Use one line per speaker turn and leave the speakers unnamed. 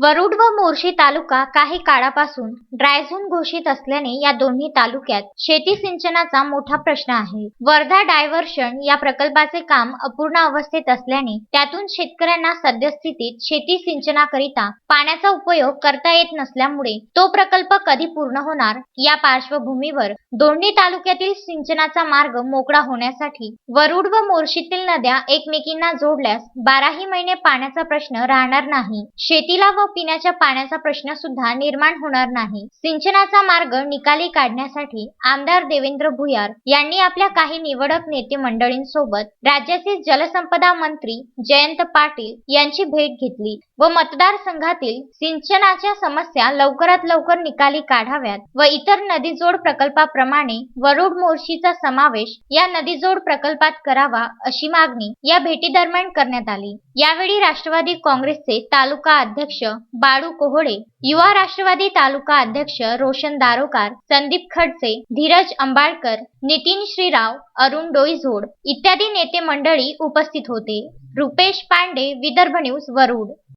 वरुड व मोर्शी तालुका काही काळापासून ड्राय झोन घोषित असल्याने या दोन्ही तालुक्यात शेती सिंचनाचा मोठा प्रश्न आहे. वर्धा डायव्हर्शन या प्रकल्पाचे काम अपूर्ण अवस्थेत असल्याने त्यातून शेतकऱ्यांना सद्यस्थितीत शेती सिंचनाकरिता पाण्याचा उपयोग करता येत नसल्यामुळे तो प्रकल्प कधी पूर्ण होणार या पार्श्वभूमीवर दोन्ही तालुक्यातील सिंचनाचा मार्ग मोकळा होण्यासाठी वरुड व मोर्शीतील नद्या एकमेकींना जोडल्यास बाराही महिने पाण्याचा प्रश्न राहणार नाही. शेतीला व पिण्याच्या पाण्याचा प्रश्न सुद्धा निर्माण होणार नाही. सिंचनाचा मार्ग निकाली काढण्यासाठी आमदार देवेंद्र भुयार यांनी आपल्या काही निवडक नेते मंडळींसोबत राज्याचे जलसंपदा मंत्री जयंत पाटील यांची भेट घेतली व मतदारसंघातील सिंचनाच्या समस्या लवकरात लवकर निकाली काढाव्यात व इतर नदीजोड प्रकल्पाप्रमाणे वरुड मोर्शीचा समावेश या नदीजोड प्रकल्पात करावा अशी मागणी या भेटीदरम्यान करण्यात आली. यावेळी राष्ट्रवादी काँग्रेसचे तालुका अध्यक्ष बाळू कोहळे युवा राष्ट्रवादी तालुका अध्यक्ष रोशन दारोकार संदीप खडसे धीरज अंबाळकर नितीन श्रीराव अरुण डोईझोड इत्यादी नेते मंडळी उपस्थित होते. रुपेश पांडे विदर्भ न्यूज वरुड.